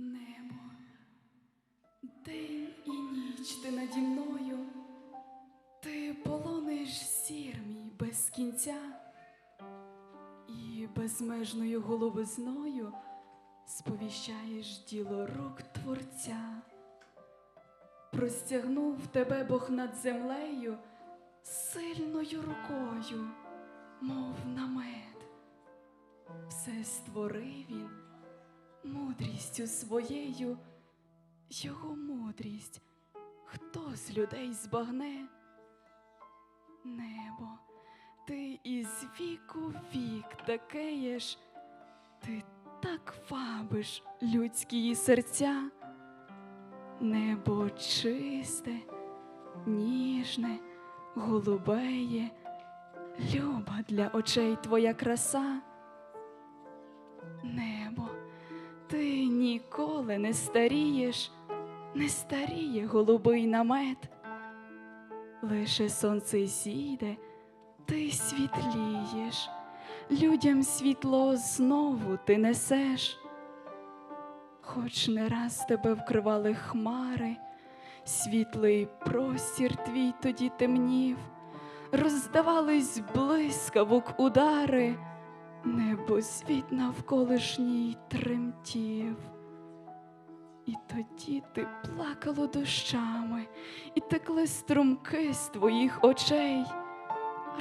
Небо, день і ніч ти наді мною, ти полониш сір мій без кінця, і безмежною голубизною сповіщаєш діло рук Творця. Простягнув тебе Бог над землею сильною рукою, мов намет. Все створив він мудрістю своєю, його мудрість, хто з людей збагне? Небо, ти із віку вік такеєш, ти так вабиш людські серця. Небо чисте, ніжне, голубеє, люба для очей твоя краса. Небо, ніколи не старієш, не старіє голубий намет. Лише сонце зійде, ти світлієш, людям світло знову ти несеш. Хоч не раз тебе вкривали хмари, світлий простір твій тоді темнів, роздавались блискавок удари, небосвіт навколишній тремтів. І тоді ти плакало дощами, і текли струмки з твоїх очей.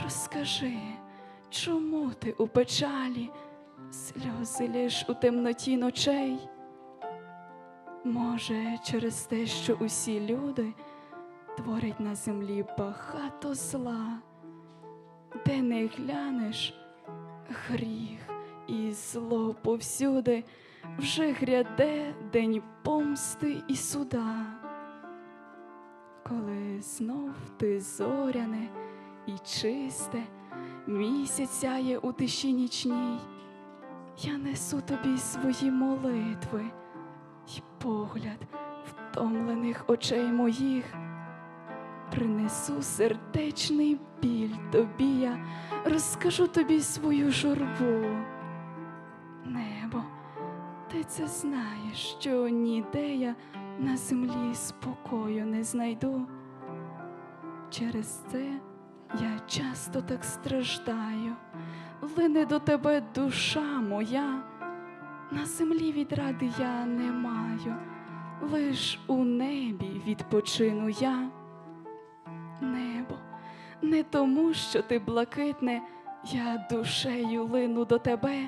Розкажи, чому ти у печалі, сльози лиш у темноті ночей? Може, через те, що усі люди творять на землі багато зла, де не глянеш гріх і зло повсюди, вже гряде день помсти і суда. Коли знов ти зоряне і чисте, місяць сяє у тиші нічній, я несу тобі свої молитви й погляд втомлених очей моїх. Принесу сердечний біль тобі я, розкажу тобі свою журбу. Небо, ти це знаєш, що ніде я на землі спокою не знайду. Через це я часто так страждаю, лине до тебе душа моя. На землі відради я не маю, лиш у небі відпочину я. Небо, не тому, що ти блакитне, я душею лину до тебе.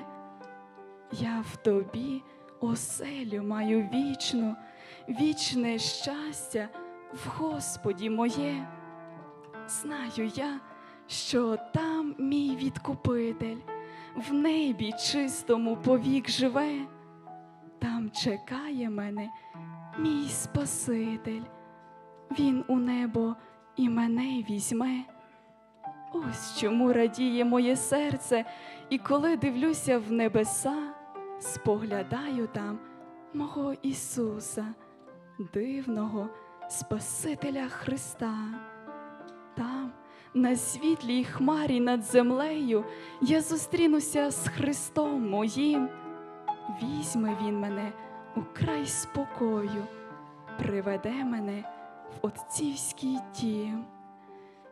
Я в тобі оселю маю вічну, вічне щастя в Господі моє. Знаю я, що там мій відкупитель в небі чистому повік живе, там чекає мене мій Спаситель, він у небо і мене візьме. Ось чому радіє моє серце, і коли дивлюся в небеса, споглядаю там мого Ісуса, дивного Спасителя Христа. Там, на світлій хмарі над землею, я зустрінуся з Христом моїм. Візьме Він мене у край спокою, приведе мене в отцівський дім.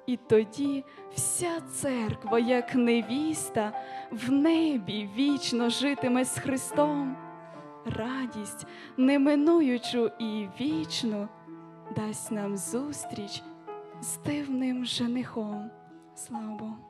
І тоді вся церква, як невіста, в небі вічно житиме з Христом. Радість неминуючу і вічну дасть нам зустріч з дивним женихом. Слава Богу.